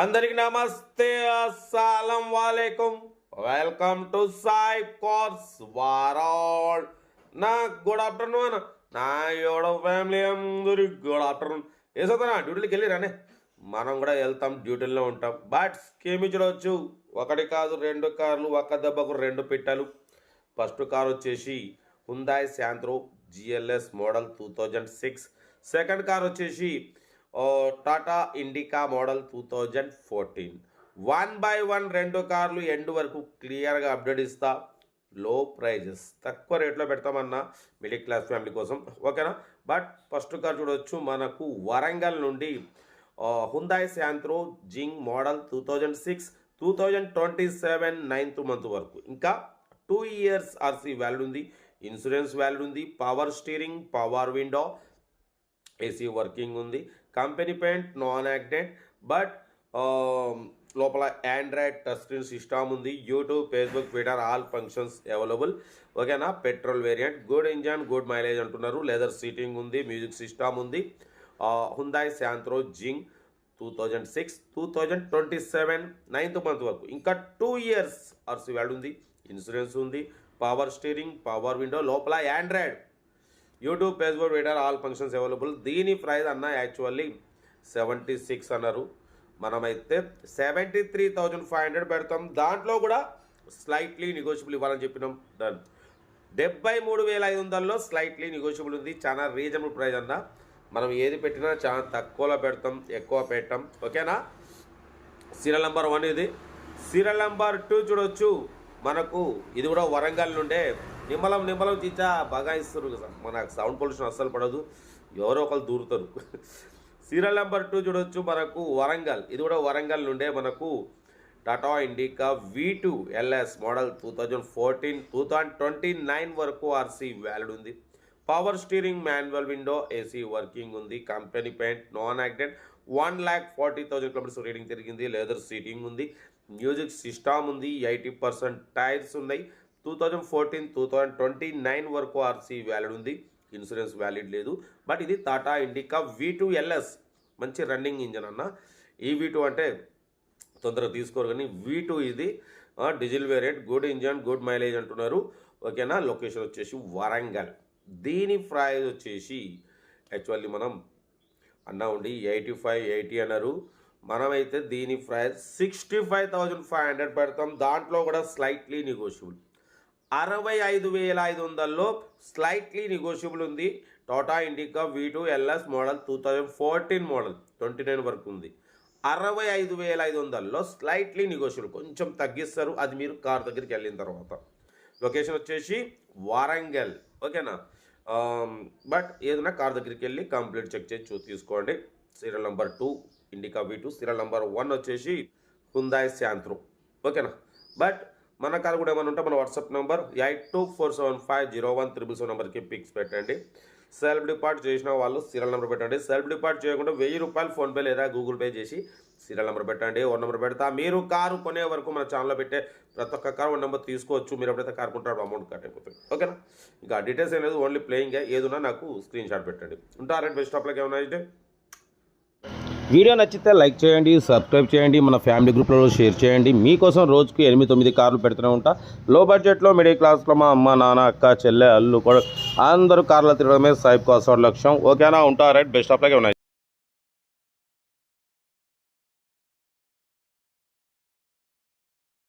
అందరికి నమస్తే అస్సలం వాలేకుం. వెల్కమ్ టు సాయి కోర్స్ వారాల్ నా గుడ్ ఆఫ్టర్నూన్ నా యోడ ఫ్యామిలీ అందరికి గుడ్ ఆఫ్టర్నూన్ ఏ సోదరా డ్యూటీకి వెళ్ళిరానే మనం కూడా వెళ్తాం డ్యూటీల్లో ఉంటాం. బట్ స్కీమ్ చూడవచ్చు ఒకటి కాదు రెండు కార్లు ఒక దెబ్బకు రెండు పెట్టాలు. ఫస్ట్ కార్ వచ్చేసి Hyundai Santro GLS model two thousand six second car వచ్చేసి Tata Indica model two thousand fourteen one by one రెండు కార్లు ఎండ్ వరకు క్లియర్గా అప్డేట్ ఇస్తా. లో ప్రైజెస్. తక్కువ రేట్లో పెడతామన్నా మిడిల్ క్లాస్ ఫ్యామిలీ కోసం. ఓకేనా? బట్ ఫస్ట్ కార్ చూడవచ్చు మనకు వరంగల్ నుండి Hyundai Santro Xing model two thousand six two thousand twenty seven ninth month వరకు. ఇంకా టూ ఇయర్స్ ఆర్సీ వ్యాలిడ్ ఉంది. ఇన్సూరెన్స్ వ్యాలిడ్ ఉంది. Power steering power window AC working ఉంది. Company paint non acted but లోపల Android touch screen system ఉంది YouTube Facebook Twitter all functions available. ఓకేనా? Petrol variant good engine good mileage అంటున్నారు. Leather seating ఉంది music system ఉంది. Hyundai Santro Xing two thousand six two thousand twenty seven ninth month వరకు. ఇంకా two years RC valid ఉంది insurance ఉంది power steering power window లోపల android. YouTube Facebook Twitter all functions available దీని price అన్న actually seventy six అన్నారు. మనమైతే seventy three thousand five hundred పెడతాం. దాంట్లో కూడా స్లైట్లీ నెగోషియబుల్ ఇవ్వాలని చెప్పినాం. డన్ డెబ్బై మూడు వేల ఐదు వందల్లో స్లైట్లీ నెగోషియబుల్ ఉంది. చాలా రీజనబుల్ ప్రైస్ అన్న. మనం ఏది పెట్టినా చాలా తక్కువలో పెడతాం. ఎక్కువ పెట్టాం. ఓకేనా సీరియల్ నెంబర్ వన్ ఇది. సీరియల్ నెంబర్ టూ చూడొచ్చు. మనకు ఇది కూడా వరంగల్ నుండే నిమ్మలం నిమ్మలం తీచా బాగా ఇస్తారు కదా. మనకు సౌండ్ పొల్యూషన్ అస్సలు పడదు. ఎవరో ఒకరు దూరుతారు. సీరియల్ నెంబర్ టూ చూడొచ్చు మనకు వరంగల్. ఇది కూడా వరంగల్ నుండే మనకు Tata Indica V two LS model two thousand fourteen two thousand twenty nine వరకు ఆర్సీ వ్యాలిడ్ ఉంది power steering manual window AC working ఉంది. Company paint non acted one lakh forty thousand kilometers reading తిరిగింది leather seating ఉంది. Music system ఉంది. Eighty percent tyres ఉన్నాయి. Two thousand fourteen two thousand twenty nine వరకు RC valid ఉంది. Insurance valid లేదు. But ఇది Tata Indica V two LS మంచి running engine అన్న. ఈ వీ టూ అంటే తొందరగా తీసుకోరు కానీ వీ టూ ఇది diesel variant good engine good mileage అంటున్నారు. ఓకేనా? లొకేషన్ వచ్చేసి వరంగల్. దీని ప్రైజ్ వచ్చేసి యాక్చువల్లీ మనం అన్నా ఉండి ఎయిటీ ఫైవ్ ఎయిటీ అన్నారు. మనమైతే దీని price sixty five thousand five hundred పెడతాం. దాంట్లో కూడా స్లైట్లీ నెగోషియబుల్ అరవై ఐదు వేల ఐదు వందల్లో స్లైట్లీ నెగోషియబుల్ ఉంది. Tata Indica V two LS model two thousand fourteen model twenty nine వరకు ఉంది. అరవై ఐదు వేల ఐదు వందల్లో స్లైట్లీ నెగోషియబుల్ కొంచెం తగ్గిస్తారు. అది మీరు కార్ దగ్గరికి వెళ్ళిన తర్వాత. లొకేషన్ వచ్చేసి వారంగల్. ఓకేనా? బట్ ఏదైనా కార్ దగ్గరికి వెళ్ళి కంప్లీట్ చెక్ చేసి చూ తీసుకోండి. Serial number two Indica V two serial number one వచ్చేసి హుందాయ్ శాంత్రో ఓకేనా? బట్ మన కార్ కూడా ఏమైనా ఉంటే మన WhatsApp number eight two four seven five zero one triple seven నెంబర్కి పిక్స్ పెట్టండి. సెల్ఫ్ డిపార్ట్ చేసిన వాళ్ళు సీరియల్ నెంబర్ పెట్టండి. సెల్ఫ్ డిపార్ట్ చేయకుండా వెయ్యి రూపాయలు ఫోన్పే లేదా గూగుల్ పే చేసి సీరియల్ నెంబర్ పెట్టండి. ఓ నెంబర్ పెడతా. మీరు కారు కొనే వరకు మన ఛానల్లో పెట్టే ప్రతి ఒక్క కారు వన్ నెంబర్ తీసుకోవచ్చు. మీరు ఎప్పుడైతే కారు కొంటారో అమౌంట్ కట్ అయిపోతుంది. ఓకేనా ఇంకా డీటెయిల్స్ అనేది లేదు. ఓన్లీ ప్లేయింగ్ ఏదున్నా నాకు స్క్రీన్ షాట్ పెట్టండి. ఉంటారండి బెస్ట్ ఆఫ్లకి ఏమన్నా అయితే వీడియో నచ్చితే లైక్ చేయండి సబ్స్క్రైబ్ చేయండి మన ఫ్యామిలీ గ్రూప్లలో షేర్ చేయండి. మీకోసం రోజుకి ఎనిమిది తొమ్మిది కార్లు పెడుతూనే ఉంటా. లో బడ్జెట్లో మిడిల్ క్లాస్లో మా అమ్మ నాన్న అక్క చెల్లె అల్లు కూడా అందరూ కార్లు తిరగడమే సాయిబ్ కోసం లక్ష్యం. ఓకేనా? ఉంటా రైట్ బెస్ట్ ఆఫ్ లాగే ఉన్నాయి